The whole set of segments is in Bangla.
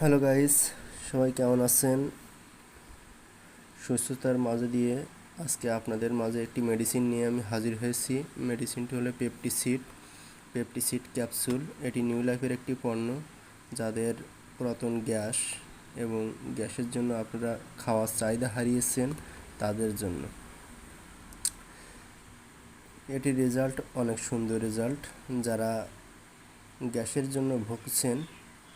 হ্যালো গাইস সবাই কেমন আছেন? সুস্থতার মাঝে দিয়ে আজকে আপনাদের মাঝে একটি মেডিসিন নিয়ে আমি হাজির হয়েছি। মেডিসিনটি হলো পেপটিসিড পেপটিসিড ক্যাপসুল এটি নিউ লাইফের একটি পণ্য যাদের পুরাতন গ্যাস এবং গ্যাসের জন্য আপনারা খাওয়ার চাহিদা হারিয়েছেন তাদের জন্য। এটি রেজাল্ট অনেক সুন্দর রেজাল্ট যারা গ্যাসের জন্য ভুগছেন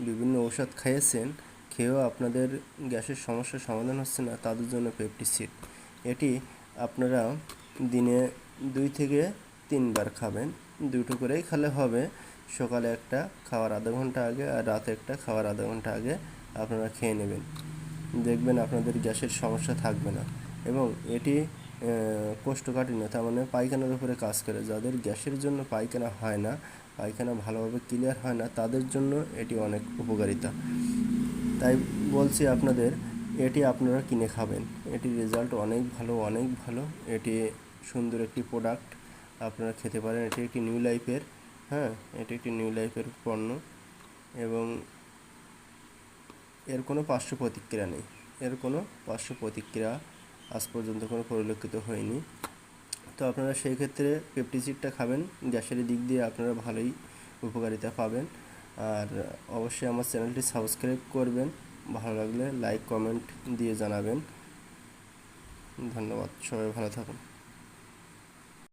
বিভিন্ন ঔষধ খেয়েছেন খেয়েও আপনাদের গ্যাসের সমস্যার সমাধান হচ্ছে না, তাদের জন্য পেপটিসিড। এটি আপনারা দিনে দুই থেকে তিনবার খাবেন, দুটো করেই খেলে হবে। সকালে একটা খাওয়ার আধা ঘণ্টা আগে আর রাতে একটা খাওয়ার আধা ঘণ্টা আগে আপনারা খেয়ে নেবেন। দেখবেন আপনাদের গ্যাসের সমস্যা থাকবে না এবং এটি কোষ্ঠকাঠিন্য, তার মানে পায়খানার উপরে কাজ করে। যাদের গ্যাসের জন্য পায়খানা হয় না পায়খানা ভালোভাবে ক্লিয়ার হয় না, তাদের জন্য এটি অনেক উপকারিতা। তাই বলছি আপনাদের, এটি আপনারা কিনে খাবেন। এটির রেজাল্ট অনেক ভালো অনেক ভালো। এটি সুন্দর একটি প্রোডাক্ট আপনারা খেতে পারেন। এটি একটি নিউ লাইফের হ্যাঁ এটি একটি নিউ লাইফের পণ্য এবং এর কোনো পার্শ্ব প্রতিক্রিয়া নেই। এর কোনো পার্শ্ব প্রতিক্রিয়া আজ পর্যন্ত কোনো পরিলক্ষিত হয়নি। তো আপনারা সেই ক্ষেত্রে পেপটিসিডটা খাবেন, গ্যাসের দিক দিয়ে আপনারা ভালোই উপকারিতা পাবেন। আর অবশ্যই আমার চ্যানেলটি সাবস্ক্রাইব করবেন, ভালো লাগলে লাইক কমেন্ট দিয়ে জানাবেন। ধন্যবাদ, সবাই ভালো থাকুন।